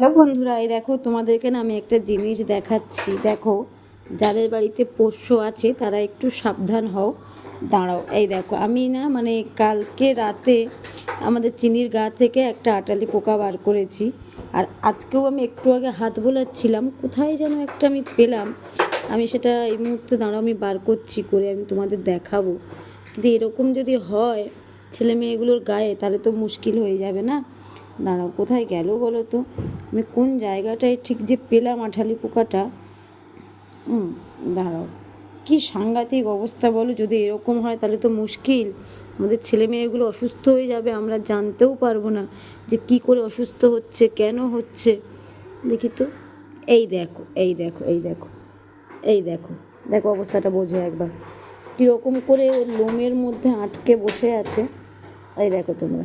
Hello বন্ধুরা, এই দেখো তোমাদেরকে না আমি একটা জিনিস দেখাচ্ছি। দেখো, যাদের বাড়িতে পোষ্য আছে, তারা একটু সাবধান হও। দাঁড়াও, এই দেখো, আমি না মানে কালকে রাতে আমাদের চিনির গা থেকে একটা আটালি পোকা বার করেছি। আর আজকেও আমি একটু আগে হাত বোলাচ্ছিলাম, কোথায় যেন একটা আমি পেলাম। আমি সেটা এই মুহূর্তে দাঁড়াও, আমি বার করছি করে, আমি তোমাদের দেখাবো। কিন্তু এরকম যদি হয়, ছেলে মেয়েগুলোর গায়ে, তাহলে তো মুশকিল হয়ে যাবে না? দাঁড়াও, কোথায় গেল বলো তো? আমি কোন জায়গাটায় ঠিক যে পেলাম আঠালি পোকাটা? হুম, দাঁড়াও। কি সাংঘাতিক অবস্থা বলো, যদি এরকম হয় তাহলে তো মুশকিল। আমাদের ছেলে মেয়েগুলো অসুস্থ হয়ে যাবে, আমরা জানতেও পারব না যে কি করে অসুস্থ হচ্ছে, কেন হচ্ছে। দেখি তো। এই দেখো এই দেখো এই দেখো এই দেখো। দেখো অবস্থাটা বোঝো একবার। কীরকম করে ওর লোমের মধ্যে আটকে বসে আছে। এই দেখো তোমরা।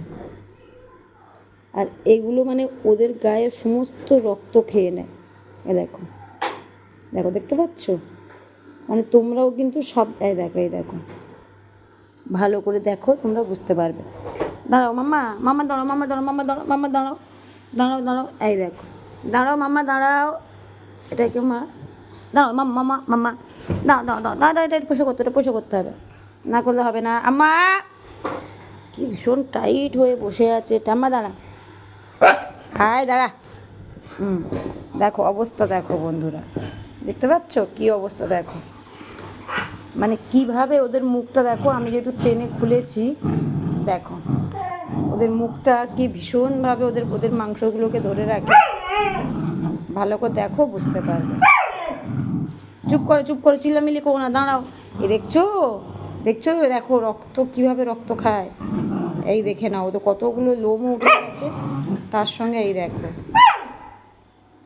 আর এগুলো মানে ওদের গায়ের সমস্ত রক্ত খেয়ে নেয়। এ দেখো। দেখো, দেখতে পাচ্ছ? মানে তোমরাও কিন্তু সব এই দেখো এই দেখো। ভালো করে দেখো, তোমরা বুঝতে পারবে। দাঁড়াও মামা মামা দাঁড়াও মামা দাঁড়াও মামা দাঁড়াও মামা দাঁড়াও দাঁড়াও দাঁড়াও, এই দেখো। দাঁড়াও মামা দাঁড়াও। এটা কি, মা? দাঁড়াও মামা মামা মামা দাও দাও দাও দাও এটা পোষো করতে, এটা পোষো করতে হবে। না করলে হবে না। আমা কি ভীষণ টাইট হয়ে বসে আছে। টাম্মা দাঁড়া। হায় দাঁড়া। হুম, দেখো, অবস্থা দেখো বন্ধুরা। দেখতে পাচ্ছ? কি অবস্থা দেখো? মানে কীভাবে ওদের মুখটা দেখো? আমি যেহেতু টেনে খুলেছি, দেখো। ওদের মুখটা কি ভীষণভাবে ওদের ওদের মাংসগুলোকে ধরে রাখে। ভালো করে দেখো, বুঝতে পারবে। চুপ করো চুপ করো, চিল্লামিল্লি করো না, দাঁড়াও। এ দেখছ? দেখছ? দেখো, রক্ত, কীভাবে রক্ত খায়। এই দেখে নাও, তো কতগুলো লোমও উঠে গেছে। তার সঙ্গে এই দেখো।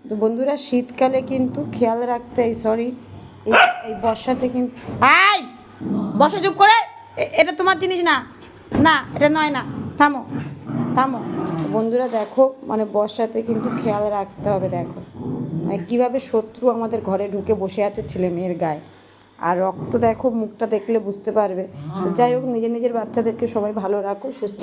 তো বন্ধুরা, শীতকালে কিন্তু খেয়াল রাখতে এই সরি এই বর্ষাতে কিন্তু আই বসা চুপ করে। এটা তোমার জিনিস না। না, এটা নয় না। থামো থামো। বন্ধুরা, দেখো মানে বর্ষাতে কিন্তু খেয়াল রাখতে হবে, দেখো। মানে কীভাবে শত্রু আমাদের ঘরে ঢুকে বসে আছে ছেলে মেয়ের গায়ে। আর রক্ত দেখো, মুখটা দেখলে বুঝতে পারবে। যাই হোক, নিজের নিজের বাচ্চাদেরকে সবাই ভালো রাখো, সুস্থ